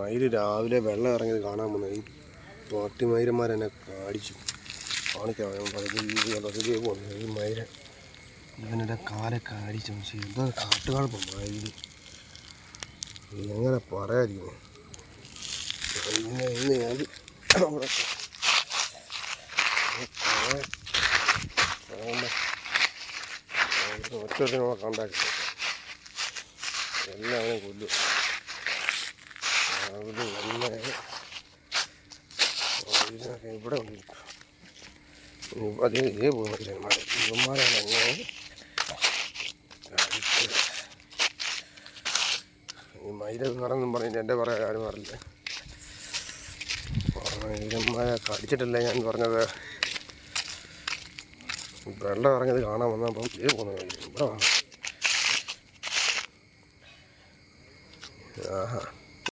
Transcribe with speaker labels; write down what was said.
Speaker 1: മയിൽ രാവിലെ വെള്ളം ഇറങ്ങിയത് കാണാൻ വന്നു ഈ എന്നെ കാടിച്ചു കാണിക്കാം പോകുന്നു ഈ മയിര ഇവനെ കാലൊക്കെ അടിച്ചു പക്ഷേ എന്തോ കാട്ടുകാളപ്പം മയിൽ എങ്ങനെ പറയാതിരിക്കുന്നു ഞാൻ കണ്ടാക്കി എല്ലാവരും കൊല്ലും രാവിലെ വന്ന് ഇവിടെ ഇപ്പം അതേ ഇതേ പോകുന്നില്ല ഇവന്മാരാണ് അങ്ങനെ. ഈ മയില കറന്നും പറഞ്ഞിട്ട് എന്റെ പറയാൻ ആരും പറഞ്ഞില്ല ഇവന്മാരെ കടിച്ചിട്ടല്ല ഞാൻ പറഞ്ഞത്. വെള്ളം ഇറങ്ങിയത് കാണാൻ വന്നപ്പം ഇത് പോകുന്ന ഇവിടെ ആഹാ.